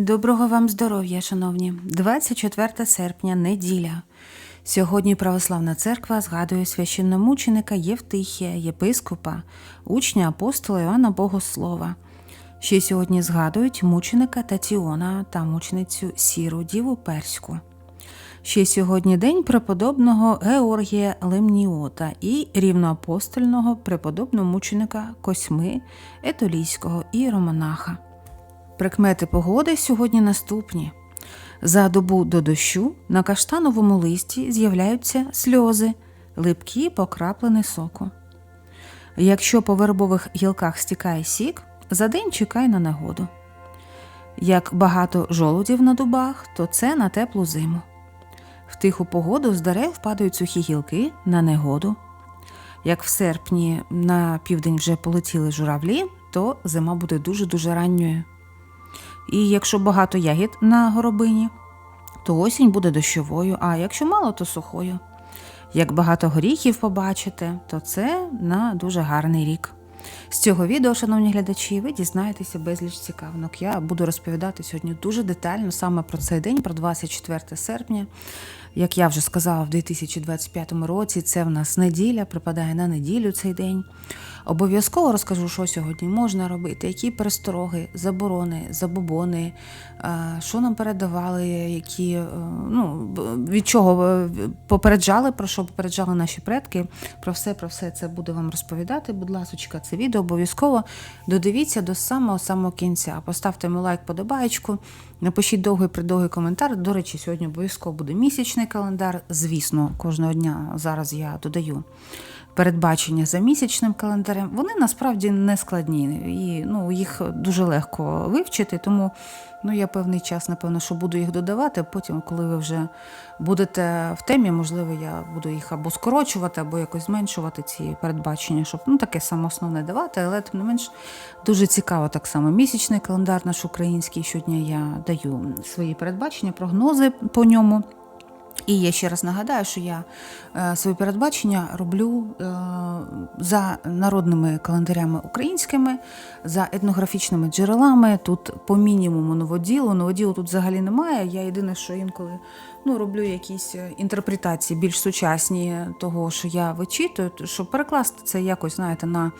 Доброго вам здоров'я, шановні! 24 серпня, неділя. Сьогодні Православна церква згадує священномученика Євтихія, єпископа, учня апостола Іоанна Богослова. Ще сьогодні згадують мученика Татіона та мученицю Сіру Діву Перську. Ще сьогодні день преподобного Георгія Лемніота і рівноапостольного преподобного мученика Косьми Етолійського іеромонаха. Прикмети погоди сьогодні наступні. За добу до дощу на каштановому листі з'являються сльози, липкі покраплені соку. Якщо по вербових гілках стікає сік, за день чекай на негоду. Як багато жолудів на дубах, то це на теплу зиму. В тиху погоду з дерев падають сухі гілки на негоду. Як в серпні на південь вже полетіли журавлі, то зима буде дуже-дуже ранньою. І якщо багато ягід на горобині, то осінь буде дощовою, а якщо мало, то сухою. Як багато горіхів побачите, то це на дуже гарний рік. З цього відео, шановні глядачі, ви дізнаєтеся безліч цікавинок. Я буду розповідати сьогодні дуже детально саме про цей день, про 24 серпня. Як я вже сказала, в 2025 році це в нас неділя, припадає на неділю цей день. Обов'язково розкажу, що сьогодні можна робити, які перестороги, заборони, забобони, е, що нам передавали, які е, ну, від чого е, попереджали, про що попереджали наші предки. Про все, про все це буду вам розповідати. Будь ласка, це відео обов'язково додивіться до самого самого кінця. Поставте йому лайк, подобаєчку, напишіть довгий придовгий коментар. До речі, сьогодні обов'язково буде місячний календар. Звісно, кожного дня зараз я додаю передбачення за місячним календарем, вони насправді не складні і ну, їх дуже легко вивчити. Тому ну, я певний час, напевно, що буду їх додавати. Потім, коли ви вже будете в темі, можливо, я буду їх або скорочувати, або якось зменшувати ці передбачення, щоб ну, таке саме основне давати, але тим не менш дуже цікаво так само. Місячний календар наш український щодня я даю свої передбачення, прогнози по ньому. І я ще раз нагадаю, що я е, свої передбачення роблю е, за народними календарями українськими, за етнографічними джерелами. Тут по мінімуму новоділу. Новоділу тут взагалі немає. Я єдине, що інколи ну, роблю якісь е, інтерпретації більш сучасні того, що я вичитую, щоб перекласти це якось, знаєте, на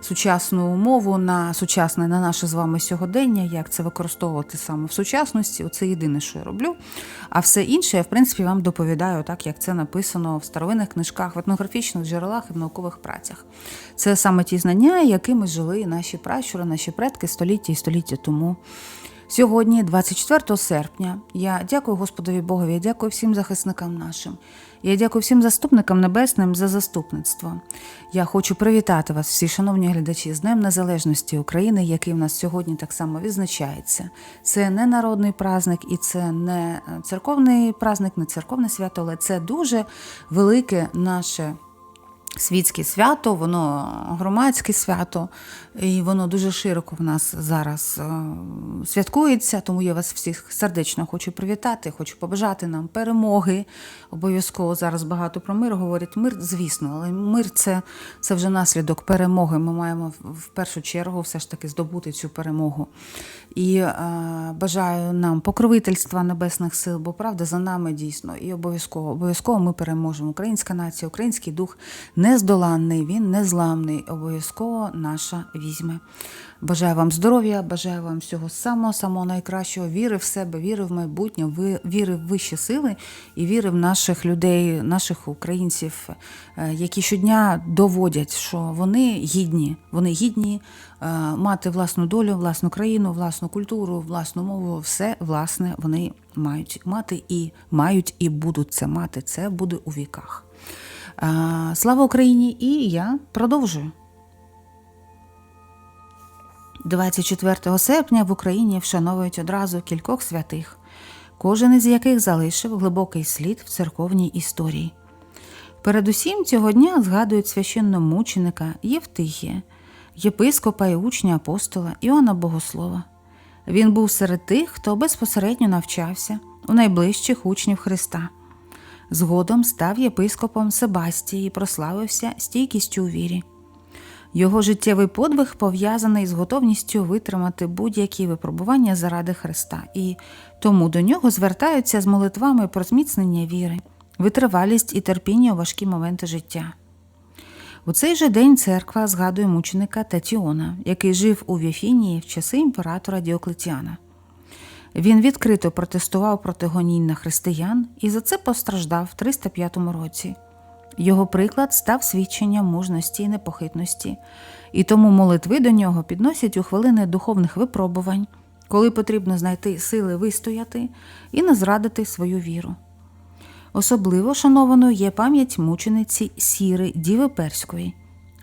сучасну мову, на сучасне, на наше з вами сьогодення, як це використовувати саме в сучасності. Оце єдине, що я роблю. А все інше я, в принципі, вам доповідаю, так як це написано в старовинних книжках, в етнографічних джерелах і в наукових працях. Це саме ті знання, якими жили наші пращури, наші предки століття і століття тому. Сьогодні, 24 серпня, я дякую Господові Богові, я дякую всім захисникам нашим. Я дякую всім заступникам небесним за заступництво. Я хочу привітати вас, всі шановні глядачі, з Днем Незалежності України, який в нас сьогодні так само відзначається. Це не народний праздник і це не церковний праздник, не церковне свято, але це дуже велике наше. Світське свято, воно громадське свято, і воно дуже широко в нас зараз е, святкується. Тому я вас всіх сердечно хочу привітати, хочу побажати нам перемоги. Обов'язково зараз багато про мир говорять. Мир, звісно, але мир це, це вже наслідок перемоги. Ми маємо в- першу чергу все ж таки здобути цю перемогу. І е, бажаю нам покровительства небесних сил, бо правда за нами дійсно. І обов'язково обов'язково ми переможемо. Українська нація, український дух нездоланний, він незламний. Обов'язково наша візьме. Бажаю вам здоров'я, бажаю вам всього самого самого найкращого, віри в себе, віри в майбутнє, віри в вищі сили і віри в наших людей, наших українців, е, які щодня доводять, що вони гідні, вони гідні е, мати власну долю, власну країну, власну культуру, власну мову, все власне вони мають мати і мають і будуть це мати. Це буде у віках. Слава Україні! І я продовжую. 24 серпня в Україні вшановують одразу кількох святих, кожен із яких залишив глибокий слід в церковній історії. Передусім цього дня згадують священномученика Євтихія, єпископа і учня апостола Іоанна Богослова. Він був серед тих, хто безпосередньо навчався у найближчих учнів Христа. Згодом став єпископом Себастії і прославився стійкістю у вірі. Його життєвий подвиг пов'язаний з готовністю витримати будь-які випробування заради Христа, і тому до нього звертаються з молитвами про зміцнення віри, витривалість і терпіння у важкі моменти життя. У цей же день церква згадує мученика Татіона, який жив у Віфінії в часи імператора Діоклетіана. Він відкрито протестував проти гонінь на християн і за це постраждав в 305 році. Його приклад став свідченням мужності і непохитності, і тому молитви до нього підносять у хвилини духовних випробувань, коли потрібно знайти сили вистояти і не зрадити свою віру. Особливо шанованою є пам'ять мучениці Сіри Діви Перської.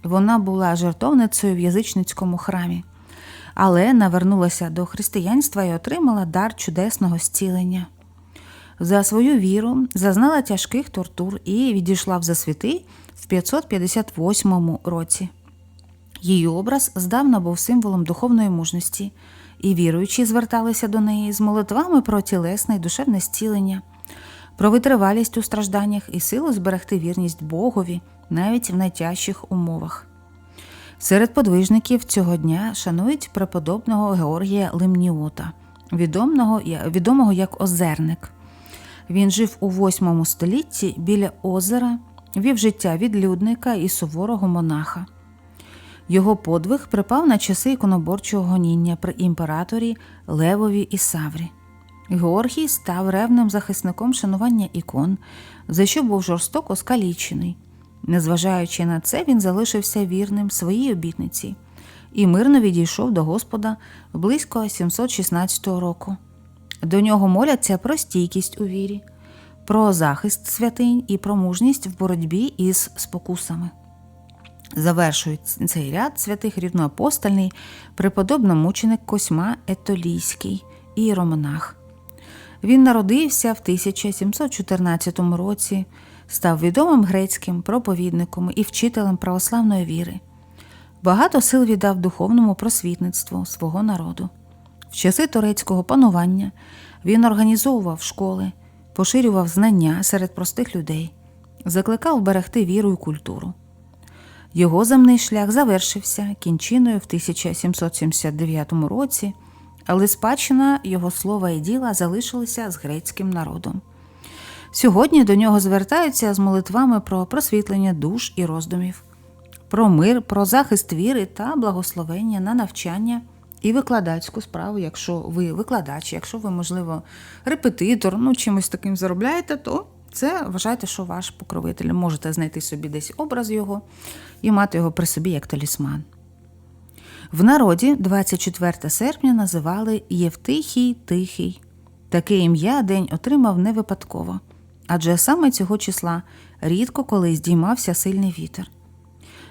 Вона була жертовницею в язичницькому храмі, але навернулася до християнства і отримала дар чудесного зцілення. За свою віру зазнала тяжких тортур і відійшла в засвіти в 558 році. Її образ здавна був символом духовної мужності, і віруючі зверталися до неї з молитвами про тілесне і душевне зцілення, про витривалість у стражданнях і силу зберегти вірність Богові навіть в найтяжчих умовах. Серед подвижників цього дня шанують преподобного Георгія Лимніота, відомого, відомого як Озерник. Він жив у VIII столітті біля озера, вів життя відлюдника і суворого монаха. Його подвиг припав на часи іконоборчого гоніння при імператорі Левові і Саврі. Георгій став ревним захисником шанування ікон, за що був жорстоко скалічений. Незважаючи на це, він залишився вірним своїй обітниці і мирно відійшов до Господа близько 716 року. До нього моляться про стійкість у вірі, про захист святинь і про мужність в боротьбі із спокусами. Завершують цей ряд святих рівноапостольний преподобно-мученик Косьма Етолійський і Романах. Він народився в 1714 році, став відомим грецьким проповідником і вчителем православної віри. Багато сил віддав духовному просвітництву свого народу. В часи турецького панування він організовував школи, поширював знання серед простих людей, закликав берегти віру і культуру. Його земний шлях завершився кінчиною в 1779 році, але спадщина його слова і діла залишилися з грецьким народом. Сьогодні до нього звертаються з молитвами про просвітлення душ і роздумів, про мир, про захист віри та благословення на навчання і викладацьку справу, якщо ви викладач, якщо ви, можливо, репетитор, ну чимось таким заробляєте, то це вважайте, що ваш покровитель. Можете знайти собі десь образ його і мати його при собі як талісман. В народі 24 серпня називали Євтихій Тихий. Таке ім'я день отримав не випадково, адже саме цього числа рідко коли здіймався сильний вітер.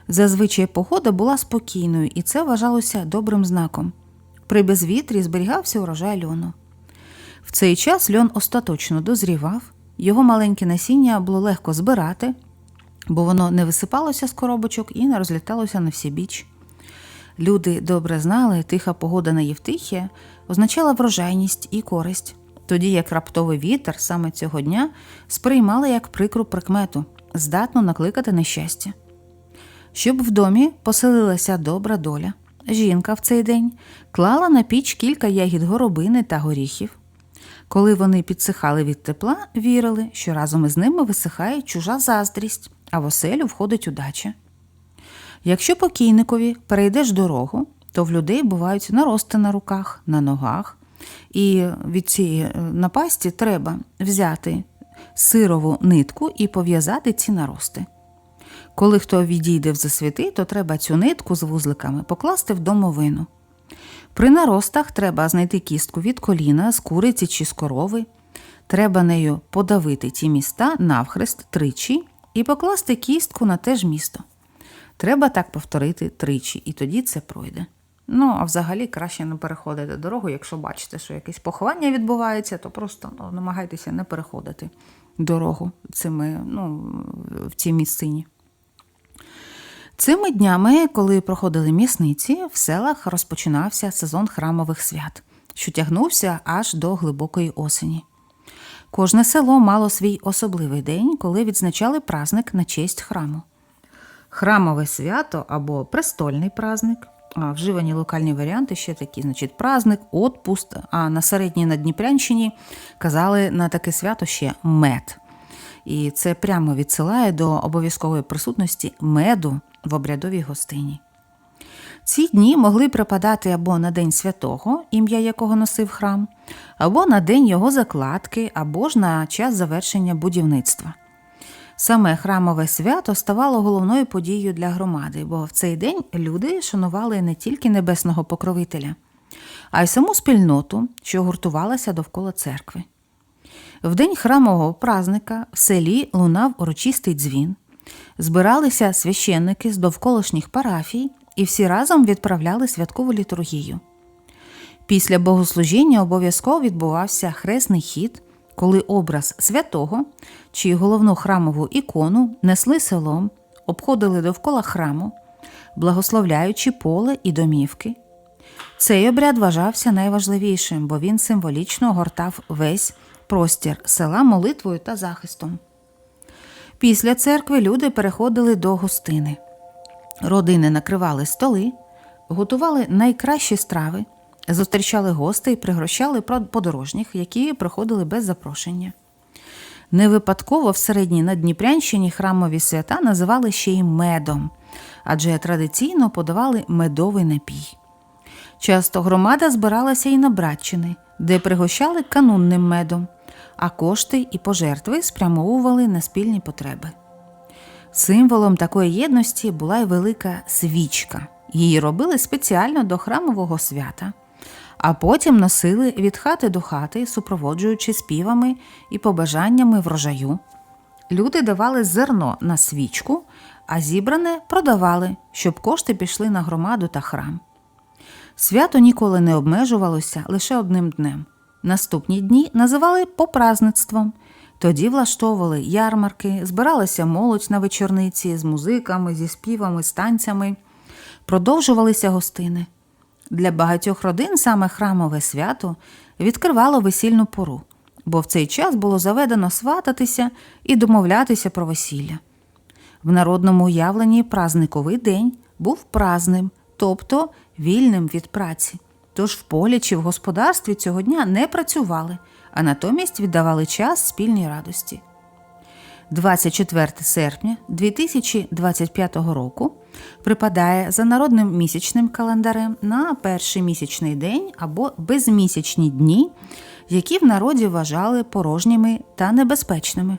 Зазвичай погода була спокійною, і це вважалося добрим знаком. При безвітрі зберігався урожай льону. В цей час льон остаточно дозрівав, його маленьке насіння було легко збирати, бо воно не висипалося з коробочок і не розліталося на всі біч. Люди добре знали, тиха погода на Євтихія означала врожайність і користь, тоді як раптовий вітер саме цього дня сприймали як прикру прикмету, здатну накликати нещастя. Щоб в домі поселилася добра доля, жінка в цей день клала на піч кілька ягід горобини та горіхів. Коли вони підсихали від тепла, вірили, що разом із ними висихає чужа заздрість, а в оселю входить удача. Якщо покійникові перейдеш дорогу, то в людей бувають нарости на руках, на ногах, і від цієї е, напасті треба взяти сирову нитку і пов'язати ці нарости. Коли хто відійде в засвіти, то треба цю нитку з вузликами покласти в домовину. При наростах треба знайти кістку від коліна, з куриці чи з корови. Треба нею подавити ті міста навхрест тричі і покласти кістку на те ж місто. Треба так повторити тричі, і тоді це пройде. Ну, а взагалі краще не переходити дорогу, якщо бачите, що якесь поховання відбувається, то просто ну, намагайтеся не переходити дорогу цими, ну, в цій місцині. Цими днями, коли проходили місниці, в селах розпочинався сезон храмових свят, що тягнувся аж до глибокої осені. Кожне село мало свій особливий день, коли відзначали праздник на честь храму. Храмове свято або престольний праздник. Вживані локальні варіанти ще такі, значить, праздник, отпуст. А на середній Надніпрянщині казали на таке свято ще мед. І це прямо відсилає до обов'язкової присутності меду в обрядовій гостині. Ці дні могли припадати або на День святого, ім'я якого носив храм, або на день його закладки, або ж на час завершення будівництва. Саме храмове свято ставало головною подією для громади, бо в цей день люди шанували не тільки небесного покровителя, а й саму спільноту, що гуртувалася довкола церкви. В день храмового празника в селі лунав урочистий дзвін, збиралися священники з довколишніх парафій і всі разом відправляли святкову літургію. Після богослужіння обов'язково відбувався хресний хід, коли образ святого чи головну храмову ікону несли селом, обходили довкола храму, благословляючи поле і домівки. Цей обряд вважався найважливішим, бо він символічно огортав весь простір села молитвою та захистом. Після церкви люди переходили до гостини. Родини накривали столи, готували найкращі страви, зустрічали гостей, пригощали подорожніх, які приходили без запрошення. Не випадково в середній Надніпрянщині храмові свята називали ще й медом, адже традиційно подавали медовий напій. Часто громада збиралася і на Братчини, де пригощали канунним медом, а кошти і пожертви спрямовували на спільні потреби. Символом такої єдності була й велика свічка. Її робили спеціально до храмового свята, а потім носили від хати до хати, супроводжуючи співами і побажаннями врожаю. Люди давали зерно на свічку, а зібране продавали, щоб кошти пішли на громаду та храм. Свято ніколи не обмежувалося лише одним днем. Наступні дні називали попразництвом. Тоді влаштовували ярмарки, збиралася молодь на вечорниці з музиками, зі співами, з танцями, продовжувалися гостини. Для багатьох родин саме храмове свято відкривало весільну пору, бо в цей час було заведено свататися і домовлятися про весілля. В народному уявленні празниковий день був празним, тобто вільним від праці. Тож в полі чи в господарстві цього дня не працювали, а натомість віддавали час спільній радості. 24 серпня 2025 року припадає за народним місячним календарем на перший місячний день або безмісячні дні, які в народі вважали порожніми та небезпечними.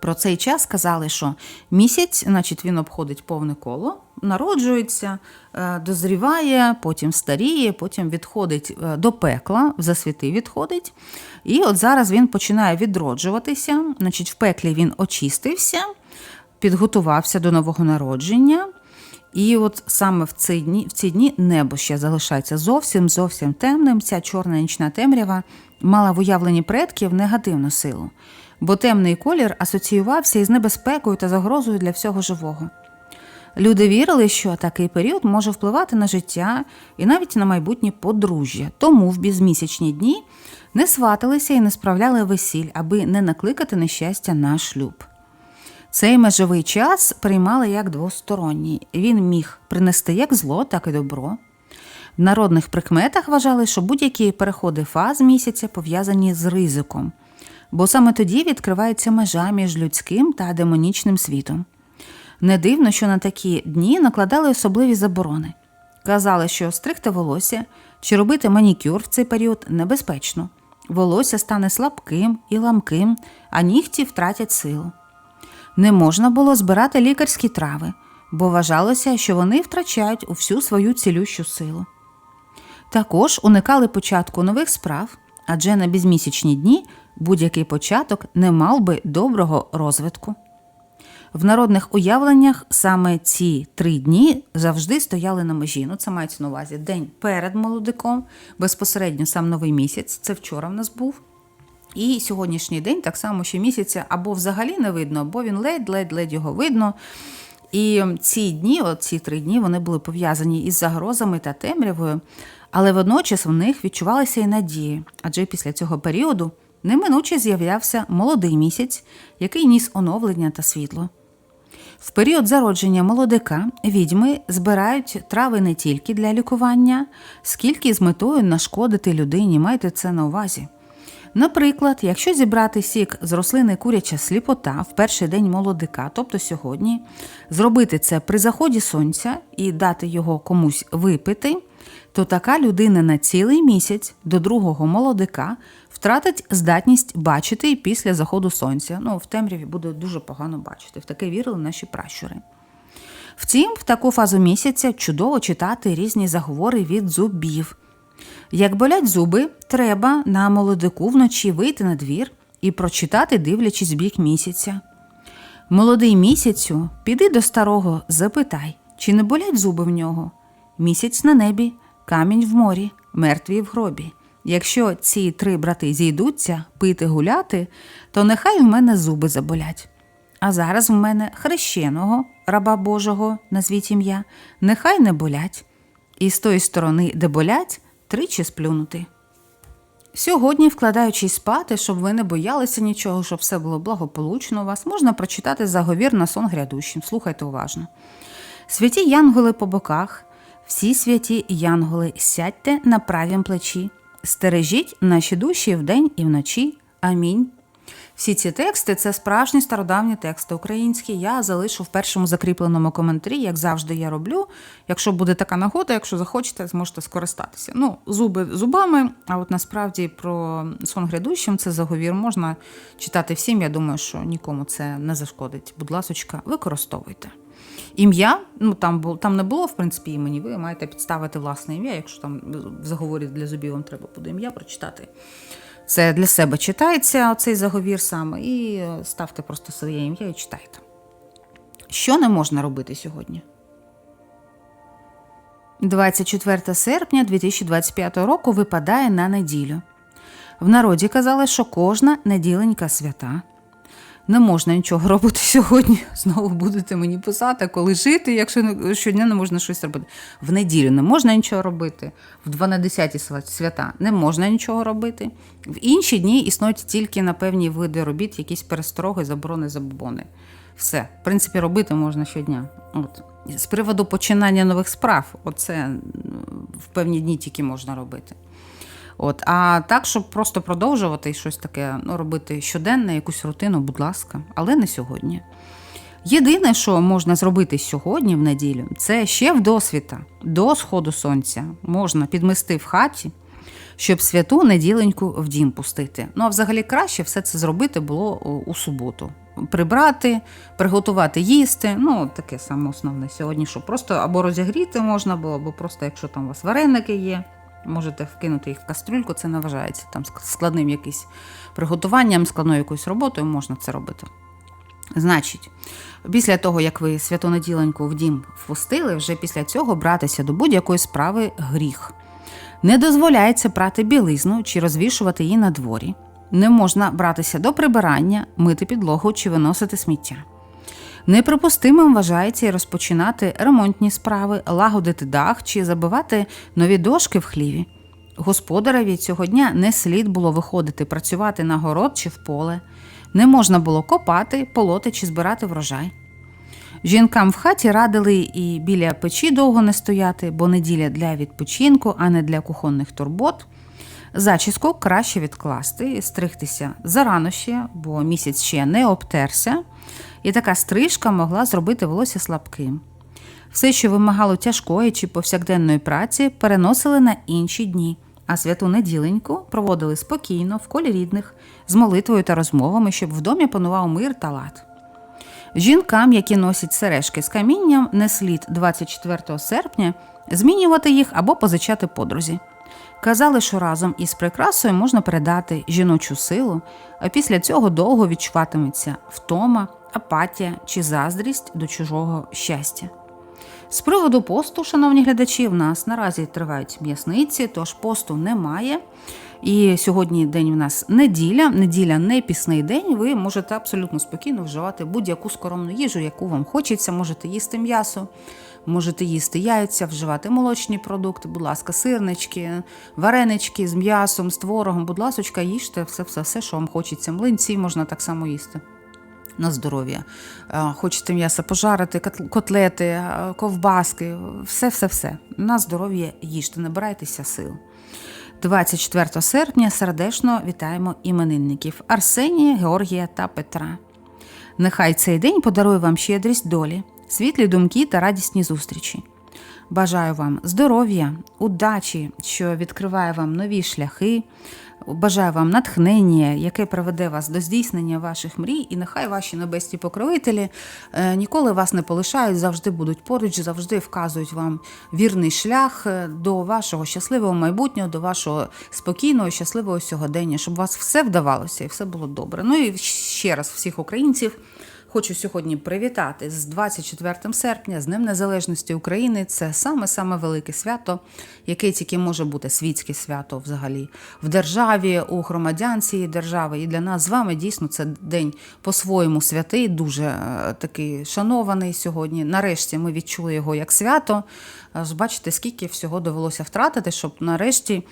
Про цей час казали, що місяць, значить, він обходить повне коло, народжується, е, дозріває, потім старіє, потім відходить е, до пекла, в засвіти відходить. І от зараз він починає відроджуватися. Значить, в пеклі він очистився, підготувався до нового народження. І от саме в ці дні в ці дні небо ще залишається зовсім зовсім темним. Ця чорна нічна темрява мала в уявленні предків негативну силу бо темний колір асоціювався із небезпекою та загрозою для всього живого. Люди вірили, що такий період може впливати на життя і навіть на майбутнє подружжя, тому в безмісячні дні не сваталися і не справляли весіль, аби не накликати нещастя на шлюб. Цей межовий час приймали як двосторонній. Він міг принести як зло, так і добро. В народних прикметах вважали, що будь-які переходи фаз місяця пов'язані з ризиком бо саме тоді відкривається межа між людським та демонічним світом. Не дивно, що на такі дні накладали особливі заборони. Казали, що стригти волосся чи робити манікюр в цей період небезпечно. Волосся стане слабким і ламким, а нігті втратять силу. Не можна було збирати лікарські трави, бо вважалося, що вони втрачають усю свою цілющу силу. Також уникали початку нових справ, адже на безмісячні дні будь-який початок не мав би доброго розвитку. В народних уявленнях саме ці три дні завжди стояли на межі. Ну, це мається на увазі день перед молодиком, безпосередньо сам новий місяць, це вчора в нас був. І сьогоднішній день так само, що місяця або взагалі не видно, або він ледь-ледь-ледь його видно. І ці дні, ці три дні, вони були пов'язані із загрозами та темрявою, але водночас в них відчувалися і надії, адже після цього періоду неминуче з'являвся молодий місяць, який ніс оновлення та світло. В період зародження молодика відьми збирають трави не тільки для лікування, скільки з метою нашкодити людині. Майте це на увазі. Наприклад, якщо зібрати сік з рослини куряча сліпота в перший день молодика, тобто сьогодні, зробити це при заході сонця і дати його комусь випити, то така людина на цілий місяць до другого молодика втратить здатність бачити і після заходу сонця. Ну, в темряві буде дуже погано бачити. В таке вірили наші пращури. Втім, в таку фазу місяця чудово читати різні заговори від зубів. Як болять зуби, треба на молодику вночі вийти на двір і прочитати, дивлячись бік місяця. Молодий місяцю, піди до старого, запитай, чи не болять зуби в нього. Місяць на небі, камінь в морі, мертві в гробі. Якщо ці три брати зійдуться пити гуляти, то нехай в мене зуби заболять. А зараз в мене хрещеного, раба Божого, назвіть ім'я, нехай не болять. І з тої сторони, де болять, тричі сплюнути. Сьогодні, вкладаючись спати, щоб ви не боялися нічого, щоб все було благополучно у вас, можна прочитати заговір на сон грядущим. Слухайте уважно. Святі янголи по боках, всі святі янголи, сядьте на правім плечі, стережіть наші душі вдень і вночі. Амінь. Всі ці тексти це справжні стародавні тексти українські. Я залишу в першому закріпленому коментарі, як завжди я роблю. Якщо буде така нагода, якщо захочете, зможете скористатися. Ну, зуби зубами, а от насправді про сон грядущим це заговір можна читати всім. Я думаю, що нікому це не зашкодить. Будь ласочка, використовуйте. Ім'я, ну там було там не було, в принципі, імені. Ви маєте підставити власне ім'я, якщо там в заговорі для зубів вам треба буде ім'я прочитати. Це для себе читається цей заговір саме, і ставте просто своє ім'я і читайте. Що не можна робити сьогодні? 24 серпня 2025 року випадає на неділю. В народі казали, що кожна неділенька свята. Не можна нічого робити сьогодні. Знову будете мені писати, коли жити, якщо щодня не можна щось робити. В неділю не можна нічого робити, в 12 свята не можна нічого робити. В інші дні існують тільки на певні види робіт, якісь перестороги, заборони, забобони. Все, в принципі, робити можна щодня. От. З приводу починання нових справ, оце в певні дні тільки можна робити. От, а так, щоб просто продовжувати щось таке ну, робити щоденно, якусь рутину, будь ласка, але не сьогодні. Єдине, що можна зробити сьогодні, в неділю, це ще в досвіта, до сходу сонця можна підмести в хаті, щоб святу неділеньку в дім пустити. Ну а взагалі краще все це зробити було у суботу. Прибрати, приготувати їсти. Ну, таке саме основне сьогодні, що просто або розігріти можна було, або просто, якщо там у вас вареники є, можете вкинути їх в кастрюльку, це не вважається там складним якийсь приготуванням, складною якоюсь роботою можна це робити. Значить, після того, як ви святонеділеньку в дім впустили, вже після цього братися до будь-якої справи гріх. Не дозволяється прати білизну чи розвішувати її на дворі. Не можна братися до прибирання, мити підлогу чи виносити сміття. Неприпустимим вважається і розпочинати ремонтні справи, лагодити дах чи забивати нові дошки в хліві. Господареві цього дня не слід було виходити працювати на город чи в поле, не можна було копати, полоти чи збирати врожай. Жінкам в хаті радили і біля печі довго не стояти, бо неділя для відпочинку, а не для кухонних турбот. Зачіску краще відкласти, стригтися зарано ще, бо місяць ще не обтерся, і така стрижка могла зробити волосся слабким. Все, що вимагало тяжкої чи повсякденної праці, переносили на інші дні, а святу неділеньку проводили спокійно, в колі рідних, з молитвою та розмовами, щоб в домі панував мир та лад. Жінкам, які носять сережки з камінням, не слід 24 серпня змінювати їх або позичати подрузі. Казали, що разом із прикрасою можна передати жіночу силу, а після цього довго відчуватиметься втома, апатія чи заздрість до чужого щастя. З приводу посту, шановні глядачі, в нас наразі тривають м'ясниці, тож посту немає. І сьогодні день у нас неділя, неділя не пісний день. Ви можете абсолютно спокійно вживати будь-яку скоромну їжу, яку вам хочеться. Можете їсти м'ясо, можете їсти яйця, вживати молочні продукти, будь ласка, сирнички, варенички з м'ясом, з творогом. Будь ласочка, їжте все, все, все, що вам хочеться. Млинці можна так само їсти. На здоров'я. Е, Хочете м'ясо пожарити, котлети, е, ковбаски, все-все-все. На здоров'я їжте, набирайтеся сил. 24 серпня сердечно вітаємо іменинників Арсенія, Георгія та Петра. Нехай цей день подарує вам щедрість долі, світлі думки та радісні зустрічі. Бажаю вам здоров'я, удачі, що відкриває вам нові шляхи. Бажаю вам натхнення, яке приведе вас до здійснення ваших мрій, і нехай ваші небесні покровителі е, ніколи вас не полишають, завжди будуть поруч, завжди вказують вам вірний шлях е, до вашого щасливого майбутнього, до вашого спокійного, щасливого сьогодення, щоб у вас все вдавалося і все було добре. Ну і ще раз всіх українців. Хочу сьогодні привітати з 24 серпня, з Днем Незалежності України. Це саме саме велике свято, яке тільки може бути світське свято взагалі в державі, у громадян цієї держави. І для нас з вами дійсно це день по-своєму святий, дуже е, такий шанований сьогодні. Нарешті ми відчули його як свято. Бачите, скільки всього довелося втратити, щоб нарешті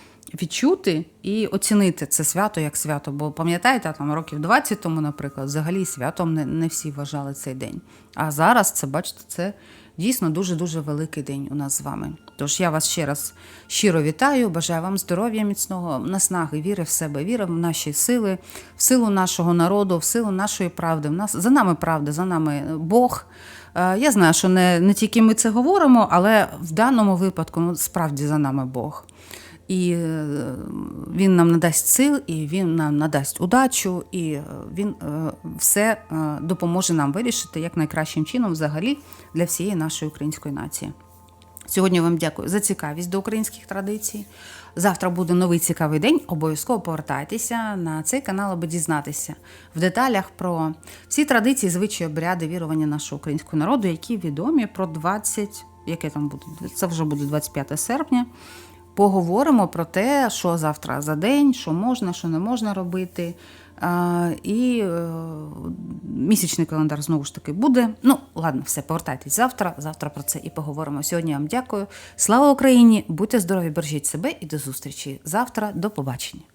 відчути і оцінити це свято як свято. Бо пам'ятаєте, там років 20 тому, наприклад, взагалі святом не, не всі вважали цей день. А зараз це, бачите, це дійсно дуже-дуже великий день у нас з вами. Тож я вас ще раз щиро вітаю, бажаю вам здоров'я міцного, наснаги, віри в себе, віри в наші сили, в силу нашого народу, в силу нашої правди. В нас за нами правда, за нами Бог. Е, Я знаю, що не, не тільки ми це говоримо, але в даному випадку ну, справді за нами Бог. І е, він нам надасть сил, і він нам надасть удачу, і е, він е, все допоможе нам вирішити як найкращим чином взагалі для всієї нашої української нації. Сьогодні вам дякую за цікавість до українських традицій. Завтра буде новий цікавий день. Обов'язково повертайтеся на цей канал, аби дізнатися в деталях про всі традиції, звичаї, обряди, вірування нашого українського народу, які відомі про 20, яке там буде, це вже буде 25 серпня. Поговоримо про те, що завтра за день, що можна, що не можна робити. І е, місячний календар знову ж таки буде. Ну, ладно, все, повертайтесь завтра. Завтра про це і поговоримо. Сьогодні вам дякую. Слава Україні! Будьте здорові, бережіть себе і до зустрічі завтра. До побачення.